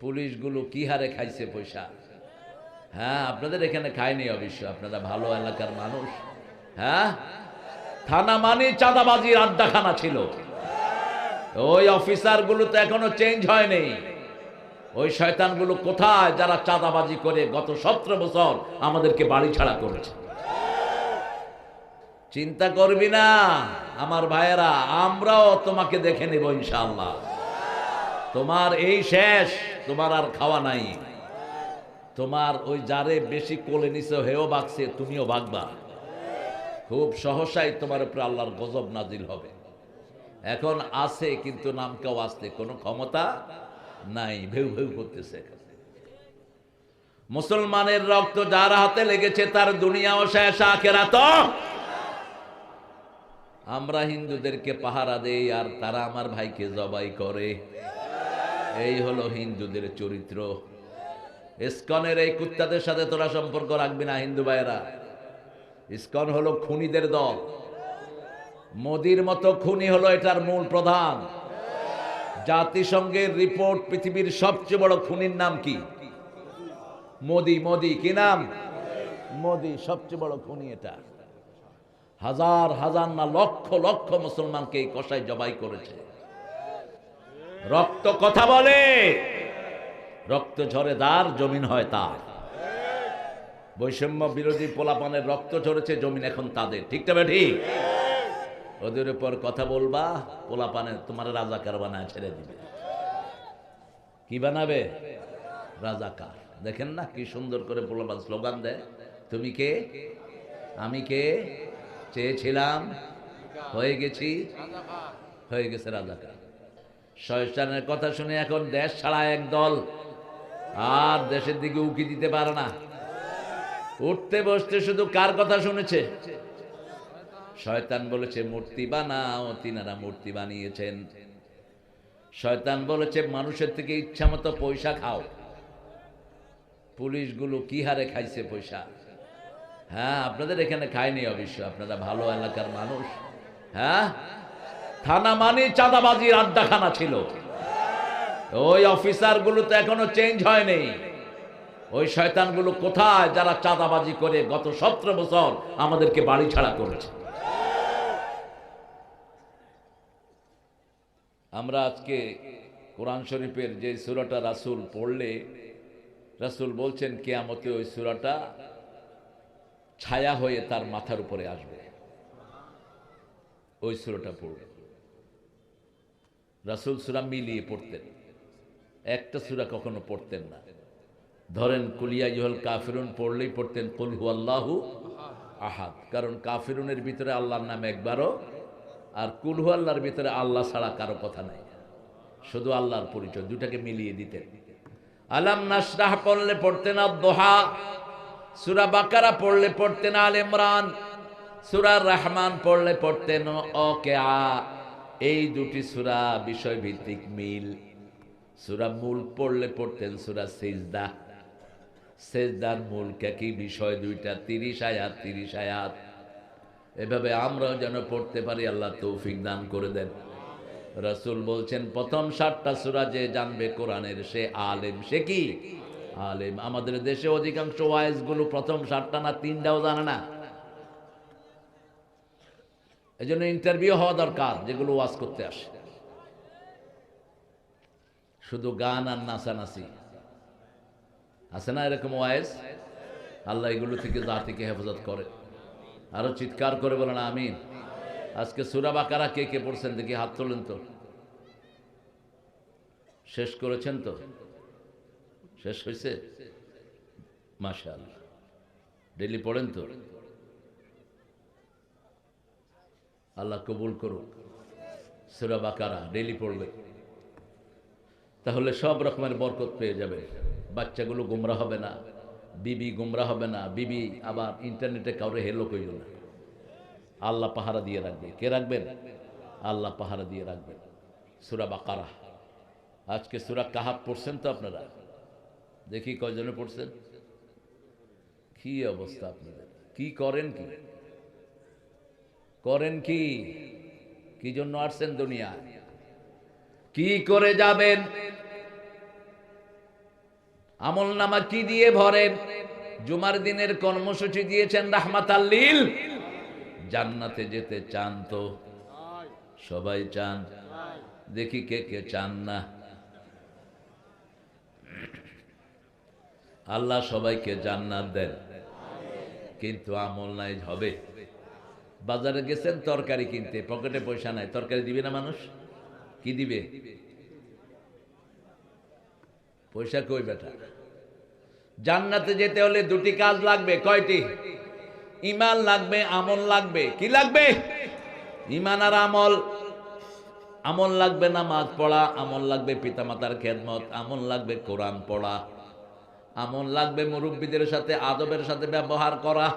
পুলিশগুলো কি হারে খাইছে পয়সা? হ্যাঁ আপনাদের এখানে খায়নি অবশ্য, আপনারা ভালো এলাকার মানুষ। হ্যাঁ? থানা মানে চাঁদাবাজির আড্ডাখানা ছিল। ওই অফিসারগুলো তো এখনও চেঞ্জ হয়নি। ওই শয়তানগুলো কোথায় যারা চাঁদাবাজি করে গত সতেরো বছর আমাদেরকে বাড়ি ছাড়া করেছে? চিন্তা করবি না, আমার ভাইয়েরা, আমরাও তোমাকে দেখে নেব ইনশাআল্লাহ। তোমার এই শেষ তোমার আর খাওয়া নাই। তোমার ওই যারে বেশি কোলে নিছে, হেও বাগছে, তুমিও ভাগবা খুব সহসাই তোমার উপরে আল্লাহর গজব নাজিল হবে। এখন আছে, কিন্তু নাম কেউ আসতে কোনো ক্ষমতা নাই। ভেউ ভেউ করতেছে। মুসলমানের রক্ত যার হাতে লেগেছে, তার দুনিয়াও শেষ আখেরা তো আমরা হিন্দুদেরকে পাহারা দেই, আর তারা আমার ভাইকে জবাই করে। এই হলো হিন্দুদের চরিত্র। ইস্কনের এই কুত্তাদের সাথে তোরা সম্পর্ক রাখবি না, হিন্দু ভাইয়েরা। ইস্কন হলো খুনিদের দল। মোদির মতো খুনি হলো এটার মূল প্রধান। জাতিসংঘের রিপোর্ট পৃথিবীর সবচেয়ে বড় খুনির নাম কি? মোদি মোদি, কি নাম? মোদি, সবচেয়ে বড় খুনি এটা। হাজার হাজার না লক্ষ লক্ষ মুসলমানকে এই কষায় জবাই করেছে। রক্ত কথা বলে। রক্ত ঝরে দার জমিন হয় তার। বৈষম্য বিরোধী পোলাপানের রক্ত ঝরেছে, জমিন এখন তাদের। ঠিক তবে ঠিক ওদের উপর কথা বলবা, পোলাপানে তোমার রাজাকার বানায় ছেড়ে দিবে। কি বানাবে? রাজাকার। দেখেন না কি সুন্দর করে পোলাপান স্লোগান দেয়। তুমি কে? আমি কে? চেয়েছিলাম, হয়ে গেছি, হয়ে গেছে রাজাকার। শয়তানের কথা শুনে এখন দেশ ছাড়া এক দল। আর দেশের দিকে উকি দিতে পারে না। উঠতে বসতে শুধু কার কথা শুনেছে? শয়তান বলেছে, মূর্তি বানাও, তিনারা মূর্তি বানিয়েছেন। শয়তান বলেছে, মানুষের থেকে ইচ্ছা মতো পয়সা খাও। পুলিশগুলো কি হারে খাইছে পয়সা? হ্যাঁ আপনাদের এখানে খায়নি অবশ্য। আপনারা ভালো এলাকার মানুষ। হ্যাঁ? থানা মানে চাঁদাবাজির আড্ডাখানা ছিল। ওই অফিসারগুলো তো এখনও চেঞ্জ হয়নি। ওই শয়তানগুলো কোথায় যারা চাঁদাবাজি করে গত সতেরো বছর আমাদেরকে বাড়ি ছাড়া করেছে? আমরা আজকে কোরআন শরীফের যে সুরাটা রাসূল পড়লে, রাসূল বলছেন, কেয়ামতে ওই সুরাটা ছায়া হয়ে তার মাথার উপরে আসবে। ওই সুরাটা পড়বে রাসূল সুরা মিলিয়ে পড়তেন। একটা সুরা কখনো পড়তেন না। ধরেন কুলিয়া ইহল কাফিরুন পড়লেই পড়তেন, কুল হু আল্লাহু আহাদ কারণ কাফিরুনের ভিতরে আল্লাহর নাম একবারও, আর কুলহু আল্লাহর ভিতরে আল্লাহ ছাড়া কারও কথা নাই। শুধু আল্লাহর পরিচয় দুটাকে মিলিয়ে দিতেন। আলাম নাসরাহ পড়লে পড়তেন দোহা সুরা বাকারা পড়লে পড়তেন আল ইমরান সুরা রহমান পড়লে পড়তেন ওকে আ এই দুটি সুরা বিষয় ভিত্তিক মিল। সুরা মূল পড়লে পড়তেন সুরা সেজদা। সেজদার মূল কি বিষয়? দুইটা তিরিশ আয়াত তিরিশ আয়াত। এভাবে আমরাও যেন পড়তে পারি, আল্লাহ তৌফিক দান করে দেন। রাসূল বলছেন, প্রথম সাতটা সুরা যে জানবে কোরআনের, সে আলেম, সে কি? আলেম। আমাদের দেশে অধিকাংশ ওয়াইজগুলো প্রথম সাতটা না তিনটাও জানে না। এই জন্য ইন্টারভিউ হওয়া দরকার, যেগুলো ওয়াজ করতে আসে। শুধু গান আর নাচানাচি। আছে না এরকম ওয়াইজ? আল্লাহ এগুলো থেকে জাতিকে হেফাজত করে। আরও চিৎকার করে বলেন, আমিন। আজকে সুরা বাকারা কে কে পড়ছেন দেখি, হাত তোলেন তো। শেষ করেছেন তো? শেষ হয়েছে? আল্লাহ ডেলি পড়েন তো? আল্লাহ কবুল করুক সুরা বাকারা ডেলি পড়বে তাহলে সব রকমের বরকত পেয়ে যাবে বাচ্চাগুলো গুমরা হবে না, বিবি গুমরা হবে না, বিবি আবার ইন্টারনেটে কাউরে হেলো কইল না। আল্লাহ পাহারা দিয়ে রাখবে। কে রাখবেন? আল্লাহ পাহারা দিয়ে রাখবেন। সুরা বাকারা। আজকে সুরা কাহাব পড়ছেন তো আপনারা? দেখি কয়জনে পড়ছেন? কি অবস্থা আপনাদের? কি করেন কি? করেন কি? কি জন্য আসছেন দুনিয়া? কি করে যাবেন? আমল নামা কি দিয়ে ভরেন? জুমার দিনের কর্মসূচি দিয়েছেন রাহমাত আল্লিল জান্নাতে যেতে চান তো? সবাই চান। দেখি কে কে চান না। আল্লাহ সবাইকে জান্নাত দেন। কিন্তু আমল নাই, হবে? বাজারে গেছেন, তরকারি কিনতে। পকেটে পয়সা নাই। তরকারি দিবে না মানুষ? কি দিবে? পয়সা কই বেটা? জান্নাতে যেতে হলে দুটি কাজ লাগবে। কয়টি? ইমান লাগবে, আমল লাগবে। কি লাগবে? ইমান আর আমল। আমল লাগবে নামাজ পড়া, আমল লাগবে পিতামাতার খেদমত, আমল লাগবে কোরআন পড়া, আমল লাগবে মুরব্বীদের সাথে, আদবের সাথে ব্যবহার করা।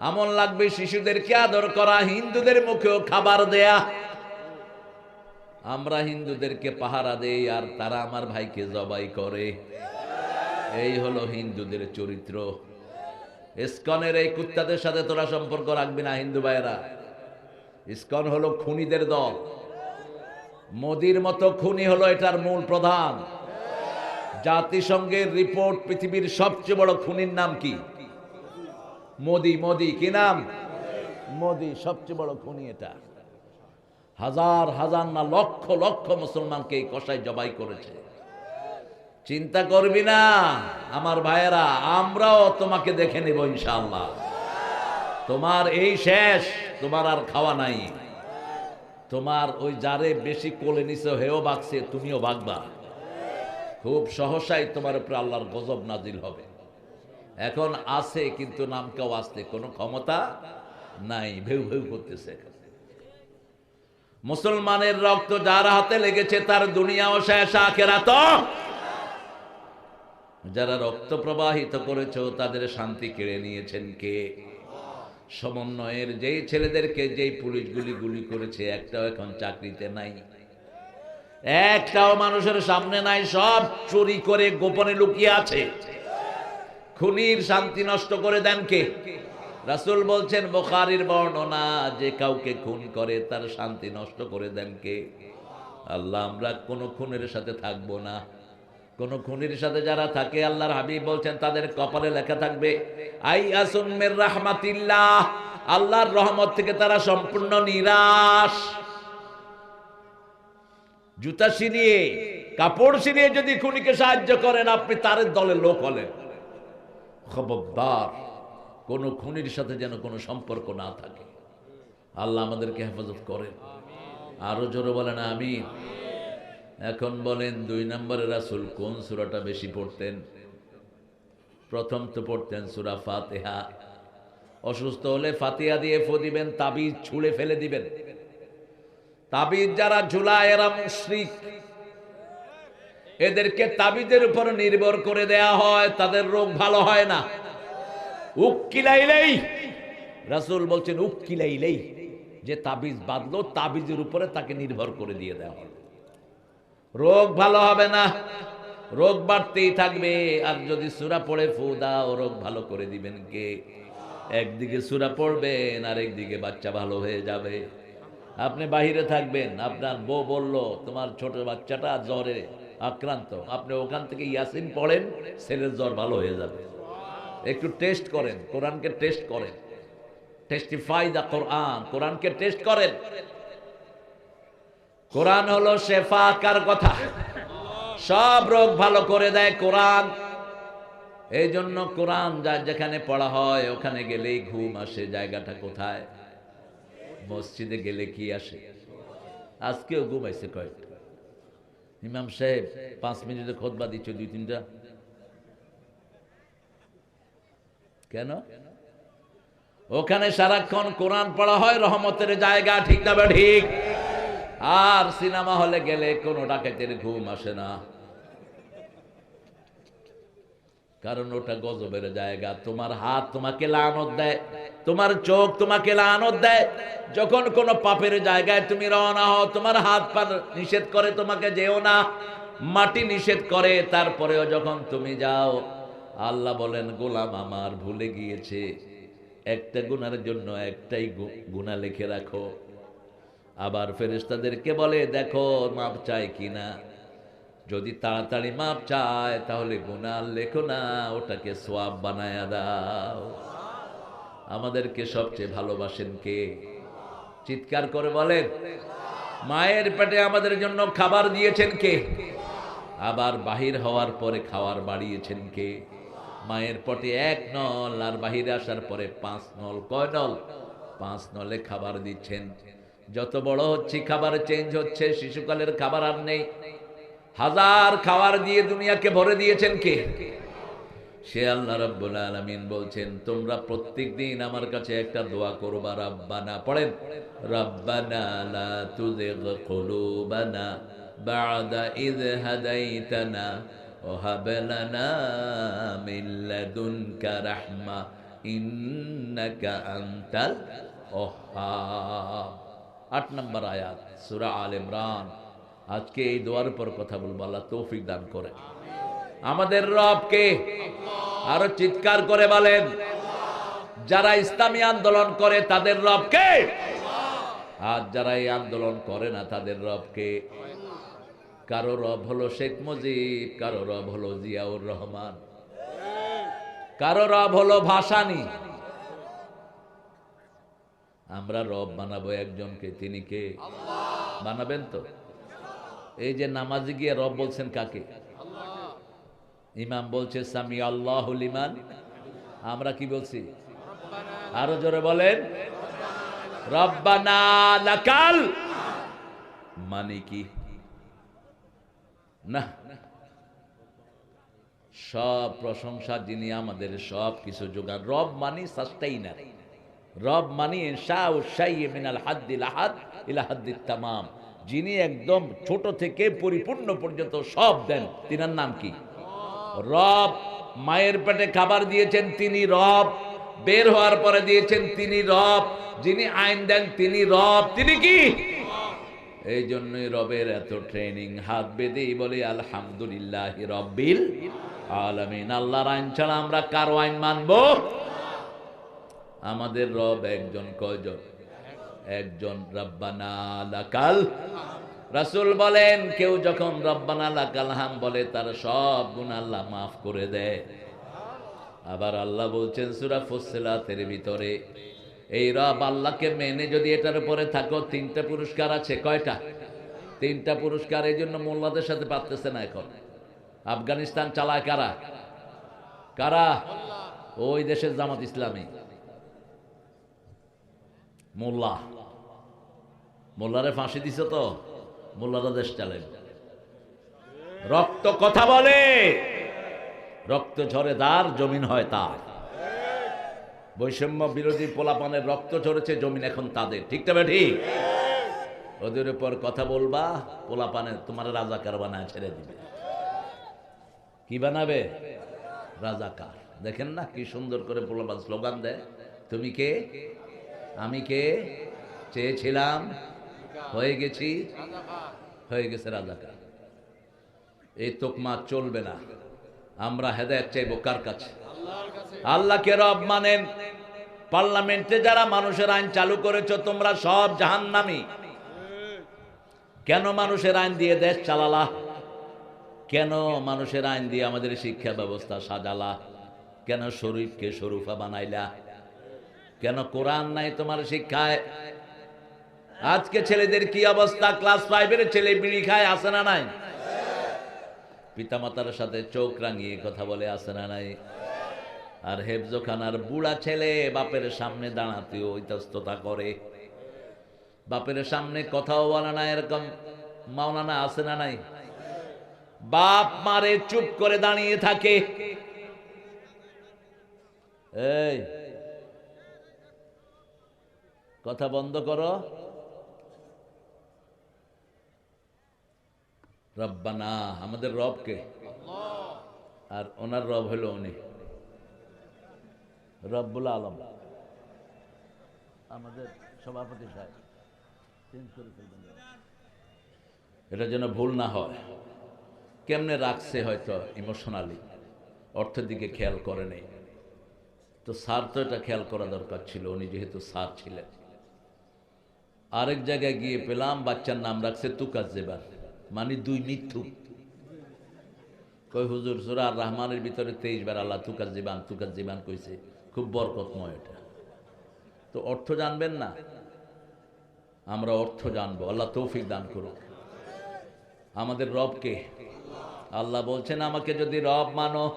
আমল লাগবে শিশুদেরকে আদর করা, হিন্দুদের মুখেও খাবার দেয়া। আমরা হিন্দুদেরকে পাহারা দেই আর তারা আমার ভাইকে জবাই করে। এই হলো হিন্দুদের চরিত্র। ইস্কনের এই কুত্তাদের সাথে তোরা সম্পর্ক রাখবি না, হিন্দু ভাইয়েরা। ইস্কন হলো খুনিদের দল। মোদির মতো খুনি হলো এটার মূল প্রধান। জাতিসংঘের রিপোর্ট পৃথিবীর সবচেয়ে বড় খুনির নাম কি? মোদি মোদি, কি নাম? মোদি, সবচেয়ে বড় খুনি এটা। হাজার হাজার না লক্ষ লক্ষ মুসলমানকে এই কষায় জবাই করেছে। চিন্তা করবি না, আমার ভাইয়েরা, আমরাও তোমাকে দেখে নেব ইনশাআল্লাহ। তোমার এই শেষ, তোমার আর খাওয়া নাই। তোমার ওই যারে বেশি কোলে নিছে, হেও বাগছে, তুমিও ভাগবা খুব সহসাই তোমার উপরে আল্লাহর গজব নাজিল হবে। এখন আছে, কিন্তু নাম কেউ আসতে কোনো ক্ষমতা নাই। ভেউ ভেউ করতেছে মুসলমানের রক্ত যার হাতে লেগেছে, তার দুনিয়াও শেষ আখেরাত যারা রক্ত প্রবাহিত করেছ, তাদের শান্তি কেড়ে নিয়েছেন কে? সমন্বয়ের যেই ছেলেদেরকে যেই পুলিশগুলি গুলি করেছে, একটাও এখন চাকরিতে নাই। একটাও মানুষের সামনে নাই, সব চুরি করে গোপনে লুকিয়ে আছে। খুনির শান্তি নষ্ট করে দেন কে? রাসূল বলছেন, বোখারির বর্ণনা, যে কাউকে খুন করে, তার শান্তি নষ্ট করে দেন কে? আল্লাহ, আমরা কোনো খুনের সাথে থাকব না। কোন খুনির সাথে যারা থাকে, আল্লাহর হাবিব বলছেন, তাদের কপালে লেখা থাকবে আই আসুমের রাহমাতিল্লাহ। আল্লাহর রহমত থেকে তারা সম্পূর্ণ নিরাশ। জুতা ছিনিয়ে, কাপড় ছিনিয়ে যদি খুনিকে সাহায্য করেন, আপনি তার দলের লোক হলেন। খবরদার। কোন খুনির সাথে যেন কোনো সম্পর্ক না থাকে। আল্লাহ আমাদেরকে হেফাজত করেন। আরও জোরে বলেন আমি এখন বলেন, দুই নম্বরে রাসুল কোন সুরাটা বেশি পড়তেন? প্রথম তো পড়তেন সুরা ফাতেহা। অসুস্থ হলে ফাতিহা দিয়ে ফো দিবেন, তাবিজ ছুঁড়ে ফেলে দিবেন। তাবিজ যারা ঝুলায় এরা মুশরিক এদেরকে তাবিজের উপর নির্ভর করে দেয়া হয়, তাদের রোগ ভালো হয় না। উক্কিলাইলেই, রাসূল বলছেন, উক্কিলাইলেই যে তাবিজ বাঁধলো, তাবিজের উপরে তাকে নির্ভর করে দিয়ে দেওয়া হবে রোগ ভালো হবে না, রোগ বাড়তেই থাকবে, আর যদি সুরা পড়ে, ফু দাও, রোগ ভালো করে দিবেন কে? একদিকে সুরা পড়বেন আর একদিকে বাচ্চা ভালো হয়ে যাবে। আপনি বাহিরে থাকবেন, আপনার বউ বলল, তোমার ছোট বাচ্চাটা জ্বরে। আক্রান্ত। আপনি ওখান থেকে ইয়াসিন পড়েন ছেলের জ্বর ভালো হয়ে যাবে। একটু টেস্ট করেন, কোরআনকে টেস্ট করেন। টেস্টিফাই দা কোরআন কোরআনকে টেস্ট করেন। কোরআন হলো শেফা কার কথা। সব রোগ ভালো করে দেয় কোরআন। এই জন্য কোরআন যা যেখানে পড়া হয়, ওখানে গেলেই ঘুম আসে, জায়গাটা কোথায়? মসজিদে গেলে কি আসে? আজকেও ঘুমাইছে কয়েকটা। ইমাম সাহেব, পাঁচ মিনিটে খোদবা দিচ্ছ, দুই তিনটা? কেন? ওখানে সারাক্ষণ কোরআন পড়া হয়, রহমতের জায়গা, ঠিক না ঠিক? আর সিনেমা হলে গেলে কোনো ডাকাতের ঘুম আসে না। কারণ ওটা গজবের জায়গা। তোমার হাত তোমাকে লানত দেয়, তোমার চোখ তোমাকে লানত দেয়। যখন কোনো পাপের জায়গায় তুমি রওনা হও, তোমার হাত পা নিষেধ করে, তোমাকে যেও না। মাটি নিষেধ করে, তারপরেও যখন তুমি যাও, আল্লাহ বলেন, গোলাম আমার, ভুলে গিয়েছে। একটা গুনার জন্য একটাই গু- গুনাহ লিখে রাখো। আবার ফেরেশতাদেরকে বলে, দেখো, মাপ চাই কিনা? যদি তাড়াতাড়ি মাপ চায়, তাহলে গুনার লেখো না, ওটাকে সোয়াব বানায়া দাও। আমাদেরকে সবচেয়ে ভালোবাসেন কে? চিৎকার করে বলেন, মায়ের পেটে আমাদের জন্য খাবার দিয়েছেন কে? আবার বাহির হওয়ার পরে খাওয়ার বাড়িয়েছেন কে? মায়ের পটে এক নল, আর বাহিরে আসার পরে পাঁচ নল। কয় নল? পাঁচ নলে খাবার দিচ্ছেন। যত বড় হচ্ছে, খাবার চেঞ্জ হচ্ছে, শিশুকালের খাবার আর নেই। হাজার খাবার দিয়ে দুনিয়াকে ভরে দিয়েছেন কে? সে আল্লাহ রাব্বুল আলামিন বলছেন, তোমরা প্রত্যেক দিন আমার কাছে একটা দোয়া করবা, রাব্বানা। পড়েন, রাব্বানা লা তুযিগ বা'দা ইয হাদাইতানা ওয়া হাব ইন্নাকা আট নম্বর আয়াত, সূরা আল ইমরান। আজকে এই দোয়ার উপর কথা বলব, আল্লাহ তৌফিক দান করে। আমাদের রবকে আরও চিৎকার করে বলেন, যারা ইসলামী আন্দোলন করে তাদের রবকে। আর যারা এই আন্দোলন করে না তাদের রবকে। কারও রব হলো শেখ মুজিব, কারও রব হলো জিয়াউর রহমান। কারও রব হলো ভাসানি। আমরা রব বানাবো একজনকে, তিনি কে? বানাবেন তো? এই যে নামাজে গিয়ে রব বলছেন কাকে? ইমাম বলছে, সামি আল্লাহ ইমান আমরা কি বলছি? আরও জোরে বলেন। মানে কি? না। সব প্রশংসা যিনি আমাদের সব কিছু যোগান, রব মানি সাস্টেইনার রব মানি শাহ মিনাল হাদ্দিল আহাদ ইলাহাদ্দি তামাম। যিনি একদম ছোট থেকে পরিপূর্ণ পর্যন্ত সব দেন, তিনার নাম কি? রব। মায়ের পেটে খাবার দিয়েছেন, তিনি রব। বের হওয়ার পরে দিয়েছেন, তিনি রব। যিনি আইন দেন, তিনি রব। তিনি কি? এই জন্যই রবের এত ট্রেনিং হাত বেঁধেই বলে, আলহামদুলিল্লাহ রব্বিল আলামিন। আল্লাহর আইন ছাড়া আমরা কারও আইন মানবো? আমাদের রব একজন কয়জন? একজন, রব্বানা রাসূল বলেন, কেউ যখন রব্বানা লাকাল হাম বলে, তার সব গুণ আল্লাহ মাফ করে দেয়। আবার আল্লাহ বলছেন, সূরা ফুসসিলাতের ভিতরে, এই রব আল্লাহকে মেনে যদি এটার উপরে থাকো, তিনটা পুরস্কার আছে, কয়টা? তিনটা পুরস্কার এই জন্য মোল্লাদের সাথে পারতেছে না এখন। আফগানিস্তান চালায় কারা? কারা? ওই দেশের জামাত ইসলামী। মোল্লা। মোল্লারে ফাঁসি দিছে তো? মোল্লারা দেশ চালেন। রক্ত কথা বলে। রক্ত ঝরে দার জমিন হয় তার। বৈষম্য বিরোধী পোলাপানের রক্ত ঝরেছে, জমিন এখন তাদের। ঠিক তবে ঠিক? ওদের উপর কথা বলবা, পোলাপানের তোমার রাজাকার বানায় ছেড়ে দিবে। কি বানাবে? রাজাকার। দেখেন না কি সুন্দর করে পোলাপান স্লোগান দেয়। তুমি কে? আমি কে? চেয়েছিলাম, হয়ে গেছি, হয়ে গেছে রাজাকার। এই তোকমা চলবে না। আমরা হেদায়ত চাইব কার কাছে? আল্লাহকে রব মানেন। পার্লামেন্টে যারা মানুষের আইন চালু করেছ, তোমরা সব জাহান্নামি। কেন মানুষের আইন দিয়ে দেশ চালালা? কেন মানুষের আইন দিয়ে আমাদের শিক্ষা ব্যবস্থা সাজালা? কেন শরীফকে শরুফা বানাইলা? কেন কোরআন নাই তোমার শিক্ষায়? আজকে ছেলেদের কি অবস্থা? ক্লাস ফাইভের ছেলে বিড়ি খায় আসে না নাই? পিতামাতার সাথে চোখ রাঙিয়ে কথা বলে আসে না নাই? আর হেফজোখানার বুড়া ছেলে বাপের সামনে দাঁড়াতেও ইতস্ততা করে। বাপের সামনে কথাও বলে না, এরকম মাওলানা আসে না নাই? বাপ মারে চুপ করে দাঁড়িয়ে থাকে। এই কথা বন্ধ করো। রব্বানা, আমাদের রবকে। আর ওনার রব হলো উনি। রব্বুল আলম। আমাদের সভাপতি সাহেব। এটা যেন ভুল না হয়। কেমনে রাখছে হয়তো ইমোশনালি? অর্থের দিকে খেয়াল করে নেই। তো স্যার তো এটা খেয়াল করা দরকার ছিল। উনি যেহেতু স্যার ছিলেন। আরেক জায়গায় গিয়ে পেলাম, বাচ্চার নাম রাখছে তুকাজ জেবার। মানে দুই মিথ্যু। কই হুজুর আর রহমানের ভিতরে তেইশ বার আল্লাহ তুকার জীবান তুকার জীবান কইছে। খুব বরকতময় এটা। তো অর্থ জানবেন না? আমরা অর্থ জানব। আল্লাহ তৌফিক দান করুক। আমাদের রবকে আল্লাহ বলছেন আমাকে যদি রব মানো।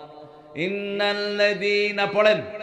ইন্নাল্লাযীনা, পড়েন।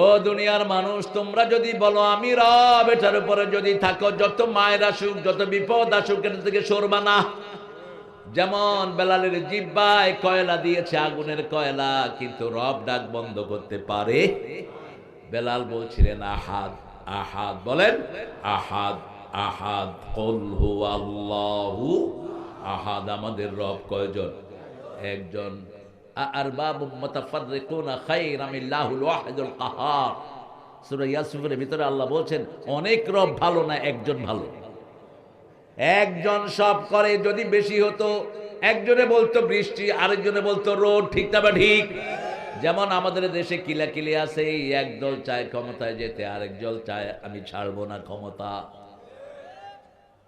ও দুনিয়ার মানুষ, তোমরা যদি বলো, আমি রব, এটার উপরে যদি থাকো, যত মায়ের আসুক, যত বিপদ আসুক এটা থেকে সরবা না। যেমন বেলালের জিব্বায় কয়লা দিয়েছে, আগুনের কয়লা, কিন্তু রব ডাক বন্ধ করতে পারে। বেলাল বলছিলেন, আহাদ আহাদ। বলেন, আহাদ আহাদ, কল হু আল্লাহু আহাদ। আমাদের রব কয়জন? একজন ভিতরে আল্লাহ বলছেন, অনেক রব ভালো না একজন ভালো। একজন সব করে যদি বেশি হতো, একজনে বলতো বৃষ্টি, আরেকজনে বলতো রোদ, ঠিক না ঠিক? যেমন আমাদের দেশে কিলাকিলি আছে একদল চায় ক্ষমতায় যেতে আরেকদল চায় আমি ছাড়বো না ক্ষমতা।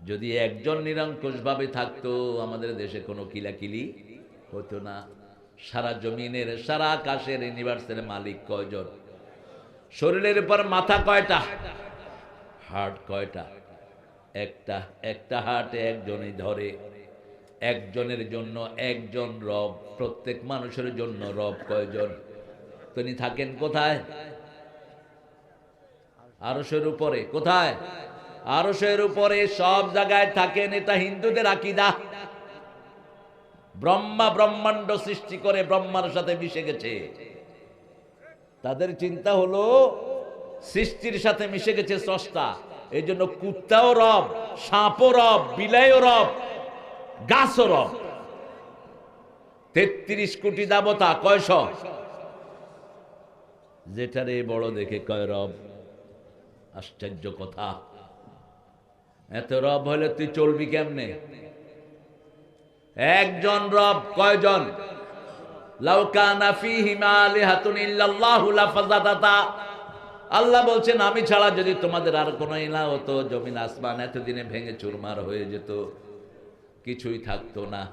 যদি একজন নিরঙ্কুশভাবে থাকতো, আমাদের দেশে কোনো কিলাকিলি হতো না। সারা জমিনের, সারা আকাশের ইউনিভার্সের মালিক কয়জন? শরীরের উপর মাথা কয়টা? হার্ট কয়টা? একটা একটা হার্টে একজনই ধরে। একজনের জন্য একজন রব, প্রত্যেক মানুষের জন্য রব কয়জন? তিনি থাকেন কোথায়? আরসের উপরে। কোথায়? আরসের উপরে সব জায়গায় থাকেন, এটা হিন্দুদের আকিদা। ব্রহ্মা ব্রহ্মাণ্ড সৃষ্টি করে ব্রহ্মার সাথে মিশে গেছে। তাদের চিন্তা হলো, সৃষ্টির সাথে মিশে গেছে স্রষ্টা। এই জন্য কুত্তাও রব, সাপও রব, বিলাইও রব, গাছও রব। তেত্রিশ কোটি দেবতা, কয়শ? যেটারে বড় দেখে কয়, রব, আশ্চর্য কথা। এত রব হলে তুই চলবি কেমনে? একজন রব কয়জন? আল্লাহ বলছেন, আমি ছাড়া যদি তোমাদের আর কোনো ইলা হতো, জমিন আসমান এতদিনে ভেঙে চুরমার হয়ে যেত। কিছুই থাকতো না।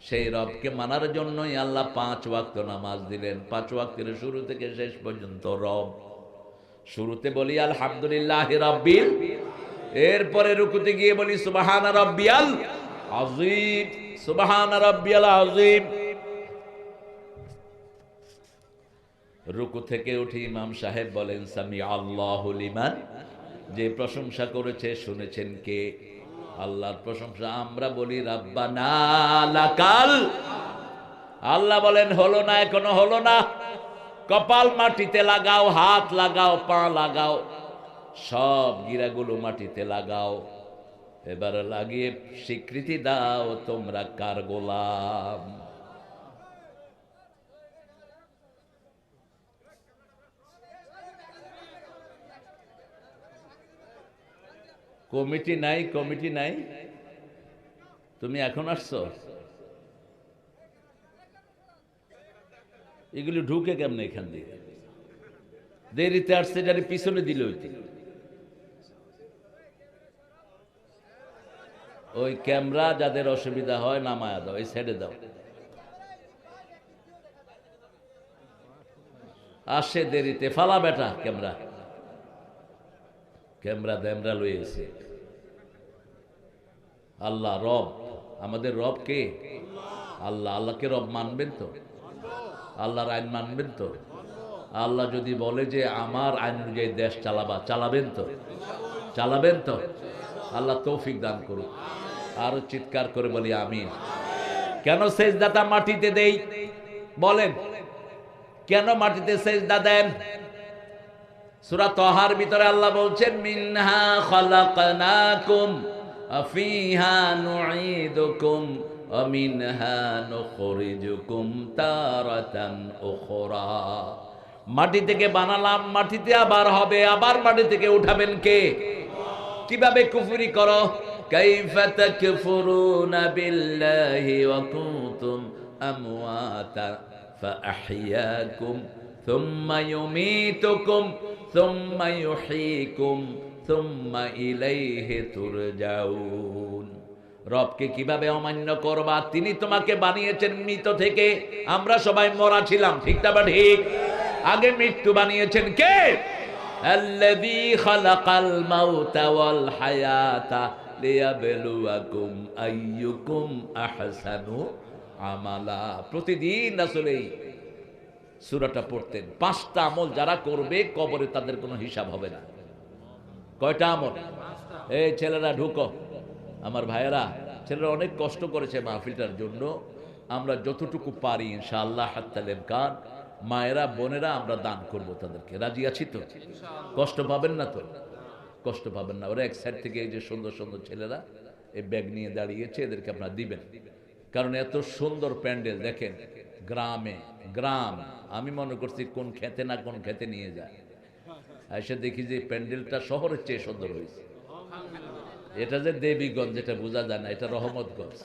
সেই রবকে মানার জন্যই আল্লাহ পাঁচ ওয়াক্ত নামাজ দিলেন। পাঁচ ওয়াক্তের শুরু থেকে শেষ পর্যন্ত রব। শুরুতে বলি, আলহামদুলিল্লাহ রব্বিল এরপরে রুকুতে গিয়ে বলি, সুবাহান রব্বিয়াল রুকু থেকে উঠি ইমাম সাহেব বলেন সামি আল্লাহ লিমান। যে প্রশংসা করেছে, শুনেছেন কে? আল্লাহর প্রশংসা আমরা বলি, রাব্বানা আল্লাহ বলেন, হলো না, এখনও হলো না। কপাল মাটিতে লাগাও, হাত লাগাও, পা লাগাও। সব গিরাগুলো মাটিতে লাগাও। এবার লাগিয়ে স্বীকৃতি দাও তোমরা কার গোলাম। কমিটি নাই কমিটি নাই। তুমি এখন আসছো? এগুলি ঢুকে কেমনে এখান দিয়ে? দেরিতে আসছে যারে পিছনে দিলে ওইটি। ওই ক্যামেরা যাদের অসুবিধা হয় নামায়া দাও, এই ছেড়ে দাও। আসে দেরিতে, ফালা বেটা ক্যামেরা। ক্যামেরা দ্যামরা লইয়েছে আল্লাহ রব, আমাদের রব কে? আল্লাহ, আল্লাহকে রব মানবেন তো? আল্লাহর আইন মানবেন তো? আল্লাহ যদি বলে যে আমার আইন অনুযায়ী দেশ চালাবা, চালাবেন তো? চালাবেন তো? আল্লাহ তৌফিক দান করুক। আরও চিৎকার করে বলি আমি কেন সেজদাটা মাটিতে দেই? বলেন। কেন মাটিতে সেজদা দেন? সূরা তহার ভিতরে আল্লাহ বলছেন, মিনহা খলাকনাকুম ফিহা নুঈদুকুম ওয়া মিনহা নুখরিজুকুম তারাতান উখরা। মাটি থেকে বানালাম, মাটিতে আবার হবে, আবার মাটি থেকে উঠাবেন কে? কীভাবে কুফুরি করো? কাইফা তাকফুরুনা বিল্লাহি ওয়া কুনতুম আমওয়াতা ফাআহইয়াকুম থুম্মা ইউমীতুকুম থুম্মা ইউহয়ীকুম থুম্মা ইলাইহি তুরজাউন রবকে কিভাবে অমান্য করবা তিনি তোমাকে বানিয়েছেন মৃত থেকে আমরা সবাই মরা ছিলাম ঠিক না বা ঠিক আগে মৃত্যু বানিয়েছেন কে الذي خلق الموت والحياة আইয়ুকুম আহসানু আমালা। প্রতিদিন আসলে সুরাটা পড়তেন। পাঁচটা আমল যারা করবে, কবরে তাদের কোনো হিসাব হবে না। কয়টা আমল? এই ছেলেরা ঢুকো। আমার ভাইয়েরা, ছেলেরা অনেক কষ্ট করেছে মাহফিলটার জন্য। আমরা যতটুকু পারি ইনশাআল্লাহ হাত্তালেম কান মায়েরা, বোনেরা আমরা দান করব তাদেরকে। রাজি আছি তো? কষ্ট পাবেন না তো? কষ্ট পাবেন না। ওরা এক সাইড থেকে এই যে সুন্দর সুন্দর ছেলেরা, এই ব্যাগ নিয়ে দাঁড়িয়েছে, এদেরকে আপনারা দিবেন। কারণ এত সুন্দর প্যান্ডেল, দেখেন, গ্রামে, গ্রাম। আমি মনে করছি কোন খেতে না কোন খেতে নিয়ে যায়। এসে দেখি যে প্যান্ডেলটা শহরের চেয়ে সুন্দর হয়েছে। এটা যে দেবীগঞ্জ, এটা বোঝা যায় না, এটা রহমতগঞ্জ।